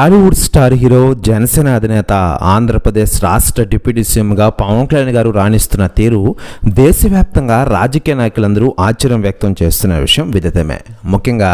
Tollywood star hero Janasena అధినేత ఆంధ్రప్రదేశ్ రాష్ట్ర deputy సీఎంగా పవన్ కళ్యాణ్ గారు రాణిస్తున్న తీరు దేశవ్యాప్తంగా రాజకీయ నాయకులందరూ ఆశ్చర్యం వ్యక్తం చేస్తున్న విషయం విదితమే. ముఖ్యంగా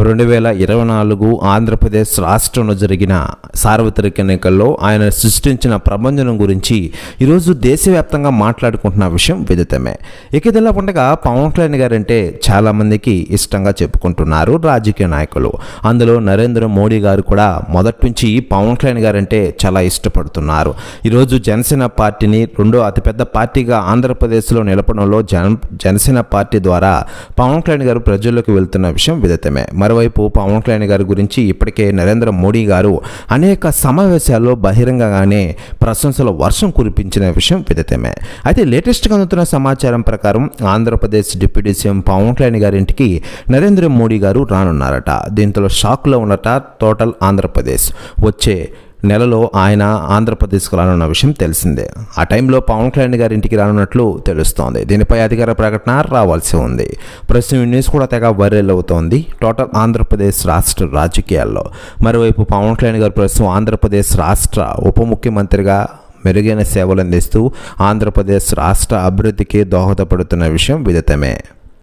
రెండు వేల ఇరవై నాలుగు ఆంధ్రప్రదేశ్ రాష్ట్రంలో జరిగిన సార్వత్రిక ఎన్నికల్లో ఆయన సృష్టించిన ప్రపంచం గురించి ఈరోజు దేశవ్యాప్తంగా మాట్లాడుకుంటున్న విషయం విదితమే. ఇక ఇదిలా ఉండగా పవన్ కళ్యాణ్ గారు అంటే చాలామందికి ఇష్టంగా చెప్పుకుంటున్నారు రాజకీయ నాయకులు. అందులో నరేంద్ర మోడీ గారు కూడా మొదటి నుంచి పవన్ కళ్యాణ్ గారంటే చాలా ఇష్టపడుతున్నారు. ఈరోజు జనసేన పార్టీని రెండో అతిపెద్ద పార్టీగా ఆంధ్రప్రదేశ్లో నిలపడంలో జన జనసేన పార్టీ ద్వారా పవన్ కళ్యాణ్ గారు ప్రజల్లోకి వెళ్తున్న విషయం విదితమే. మరోవైపు పవన్ కళ్యాణ్ గారి గురించి ఇప్పటికే నరేంద్ర మోడీ గారు అనేక సమావేశాల్లో బహిరంగంగానే ప్రశంసల వర్షం కురిపించిన విషయం విదితమే. అయితే లేటెస్ట్గా అందుతున్న సమాచారం ప్రకారం ఆంధ్రప్రదేశ్ డిప్యూటీ సీఎం పవన్ కళ్యాణ్ గారి ఇంటికి నరేంద్ర మోడీ గారు రానున్నారట. దీంతో షాక్లో ఉన్నట టోటల్ ఆంధ్రప్రదేశ్ వచ్చే నెలలో ఆయన ఆంధ్రప్రదేశ్కు రానున్న విషయం తెలిసిందే. ఆ టైంలో పవన్ కళ్యాణ్ గారి ఇంటికి రానున్నట్లు తెలుస్తోంది. దీనిపై అధికార ప్రకటన రావాల్సి ఉంది. ప్రస్తుతం ఈ న్యూస్ కూడా తెగ వైరల్ అవుతోంది. టోటల్ ఆంధ్రప్రదేశ్ రాష్ట్ర రాజకీయాల్లో. మరోవైపు పవన్ కళ్యాణ్ గారు ప్రస్తుతం ఆంధ్రప్రదేశ్ రాష్ట్ర ఉప ముఖ్యమంత్రిగా మెరుగైన సేవలు అందిస్తూ ఆంధ్రప్రదేశ్ రాష్ట్ర అభివృద్ధికి దోహదపడుతున్న విషయం విదితమే.